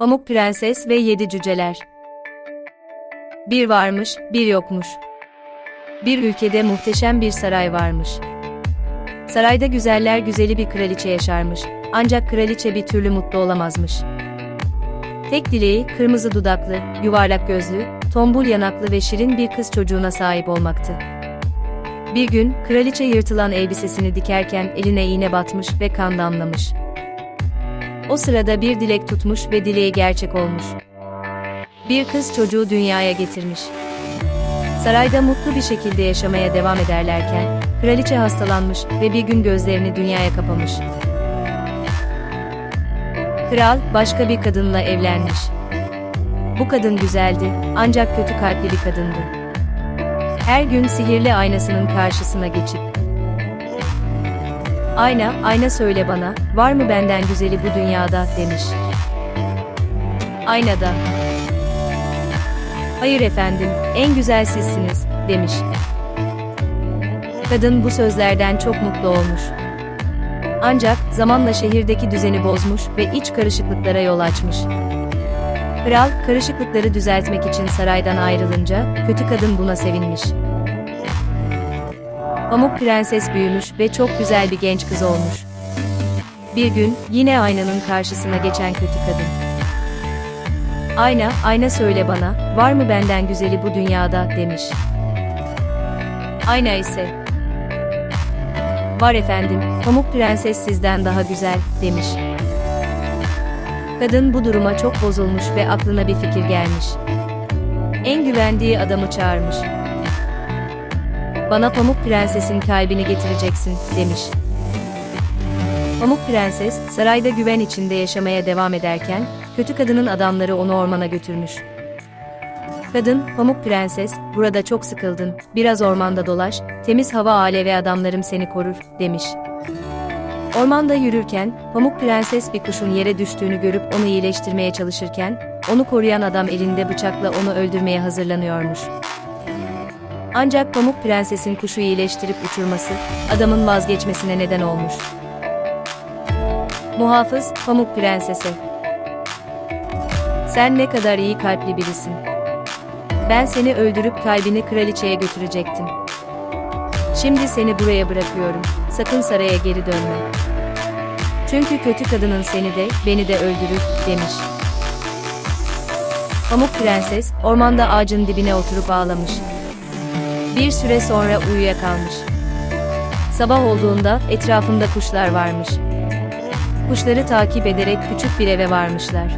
Pamuk Prenses ve Yedi Cüceler Bir varmış, bir yokmuş. Bir ülkede muhteşem bir saray varmış. Sarayda güzeller güzeli bir kraliçe yaşarmış. Ancak kraliçe bir türlü mutlu olamazmış. Tek dileği kırmızı dudaklı, yuvarlak gözlü, tombul yanaklı ve şirin bir kız çocuğuna sahip olmaktı. Bir gün kraliçe yırtılan elbisesini dikerken eline iğne batmış ve kan damlamış. O sırada bir dilek tutmuş ve dileği gerçek olmuş. Bir kız çocuğu dünyaya getirmiş. Sarayda mutlu bir şekilde yaşamaya devam ederlerken, kraliçe hastalanmış ve bir gün gözlerini dünyaya kapamış. Kral başka bir kadınla evlenmiş. Bu kadın güzeldi, ancak kötü kalpli bir kadındı. Her gün sihirli aynasının karşısına geçip Ayna, ayna söyle bana, var mı benden güzeli bu dünyada, demiş. Aynada. Hayır efendim, en güzel sizsiniz, demiş. Kadın bu sözlerden çok mutlu olmuş. Ancak zamanla şehirdeki düzeni bozmuş ve iç karışıklıklara yol açmış. Kral, karışıklıkları düzeltmek için saraydan ayrılınca, kötü kadın buna sevinmiş. Pamuk Prenses büyümüş ve çok güzel bir genç kız olmuş. Bir gün yine aynanın karşısına geçen kötü kadın. Ayna, ayna söyle bana, var mı benden güzeli bu dünyada, demiş. Ayna ise, var efendim, Pamuk Prenses sizden daha güzel, demiş. Kadın bu duruma çok bozulmuş ve aklına bir fikir gelmiş. En güvendiği adamı çağırmış. Bana Pamuk Prenses'in kalbini getireceksin, demiş. Pamuk Prenses, sarayda güven içinde yaşamaya devam ederken, kötü kadının adamları onu ormana götürmüş. Kadın, Pamuk Prenses, burada çok sıkıldın, biraz ormanda dolaş, temiz hava ale ve adamlarım seni korur, demiş. Ormanda yürürken, Pamuk Prenses bir kuşun yere düştüğünü görüp onu iyileştirmeye çalışırken, onu koruyan adam elinde bıçakla onu öldürmeye hazırlanıyormuş. Ancak Pamuk Prenses'in kuşu iyileştirip uçurması, adamın vazgeçmesine neden olmuş. Muhafız, Pamuk Prenses'e. Sen ne kadar iyi kalpli birisin. Ben seni öldürüp kalbini kraliçeye götürecektim. Şimdi seni buraya bırakıyorum, sakın saraya geri dönme. Çünkü kötü kadının seni de, beni de öldürür, demiş. Pamuk Prenses, ormanda ağacın dibine oturup ağlamış. Bir süre sonra uyuyakalmış. Sabah olduğunda etrafında kuşlar varmış. Kuşları takip ederek küçük bir eve varmışlar.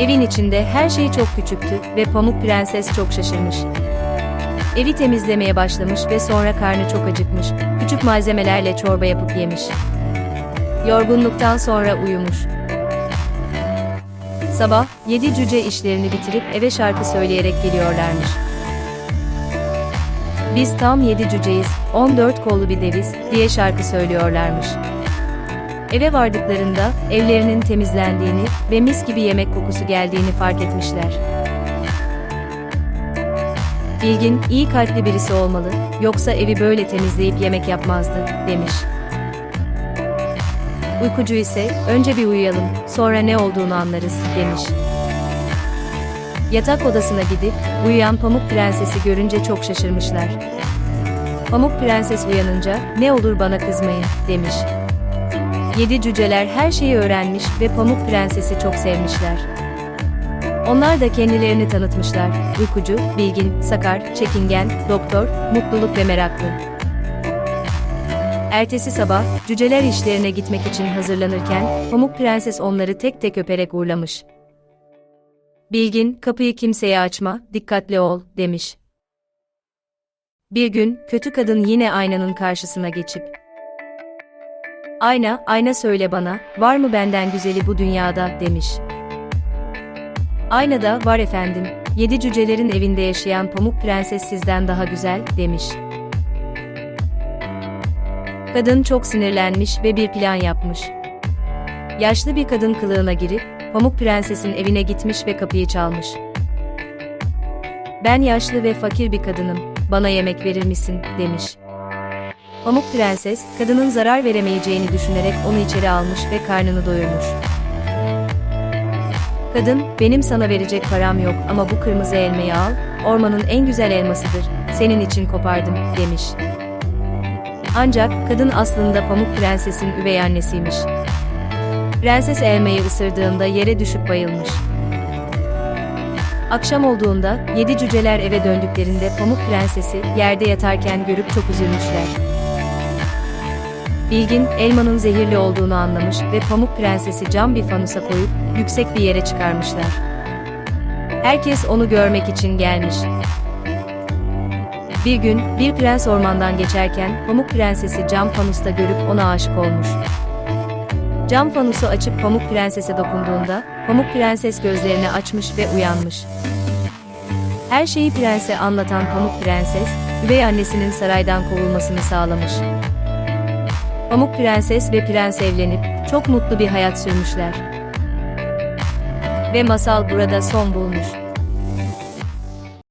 Evin içinde her şey çok küçüktü ve Pamuk Prenses çok şaşırmış. Evi temizlemeye başlamış ve sonra karnı çok acıkmış. Küçük malzemelerle çorba yapıp yemiş. Yorgunluktan sonra uyumuş. Sabah yedi cüce işlerini bitirip eve şarkı söyleyerek geliyorlarmış. Biz tam yedi cüceyiz, 14 kollu bir deviz diye şarkı söylüyorlarmış. Eve vardıklarında evlerinin temizlendiğini ve mis gibi yemek kokusu geldiğini fark etmişler. Bilgin, iyi kalpli birisi olmalı, yoksa evi böyle temizleyip yemek yapmazdı, demiş. Uykucu ise, önce bir uyuyalım, sonra ne olduğunu anlarız, demiş. Yatak odasına gidip, uyuyan Pamuk Prenses'i görünce çok şaşırmışlar. Pamuk Prenses uyanınca, ne olur bana kızmayın, demiş. Yedi cüceler her şeyi öğrenmiş ve Pamuk Prenses'i çok sevmişler. Onlar da kendilerini tanıtmışlar. Uykucu, bilgin, sakar, çekingen, doktor, mutluluk ve meraklı. Ertesi sabah, cüceler işlerine gitmek için hazırlanırken, Pamuk Prenses onları tek tek öperek uğurlamış. Bilgin, kapıyı kimseye açma, dikkatli ol, demiş. Bir gün, kötü kadın yine aynanın karşısına geçip, Ayna, ayna söyle bana, var mı benden güzeli bu dünyada, demiş. Aynada, var efendim, yedi cücelerin evinde yaşayan Pamuk Prenses sizden daha güzel, demiş. Kadın çok sinirlenmiş ve bir plan yapmış. Yaşlı bir kadın kılığına girip, Pamuk Prenses'in evine gitmiş ve kapıyı çalmış. Ben yaşlı ve fakir bir kadınım, bana yemek verir misin, demiş. Pamuk Prenses, kadının zarar veremeyeceğini düşünerek onu içeri almış ve karnını doyurmuş. Kadın, benim sana verecek param yok ama bu kırmızı elmayı al, ormanın en güzel elmasıdır, senin için kopardım, demiş. Ancak, kadın aslında Pamuk Prenses'in üvey annesiymiş. Prenses elmayı ısırdığında yere düşüp bayılmış. Akşam olduğunda, yedi cüceler eve döndüklerinde Pamuk Prenses'i yerde yatarken görüp çok üzülmüşler. Bilgin, elmanın zehirli olduğunu anlamış ve Pamuk Prenses'i cam bir fanusa koyup yüksek bir yere çıkarmışlar. Herkes onu görmek için gelmiş. Bir gün, bir prens ormandan geçerken Pamuk Prenses'i cam fanusta görüp ona aşık olmuş. Cam fanusu açıp Pamuk Prenses'e dokunduğunda, Pamuk Prenses gözlerini açmış ve uyanmış. Her şeyi prense anlatan Pamuk Prenses, üvey annesinin saraydan kovulmasını sağlamış. Pamuk Prenses ve Prens evlenip çok mutlu bir hayat sürmüşler. Ve masal burada son bulmuş.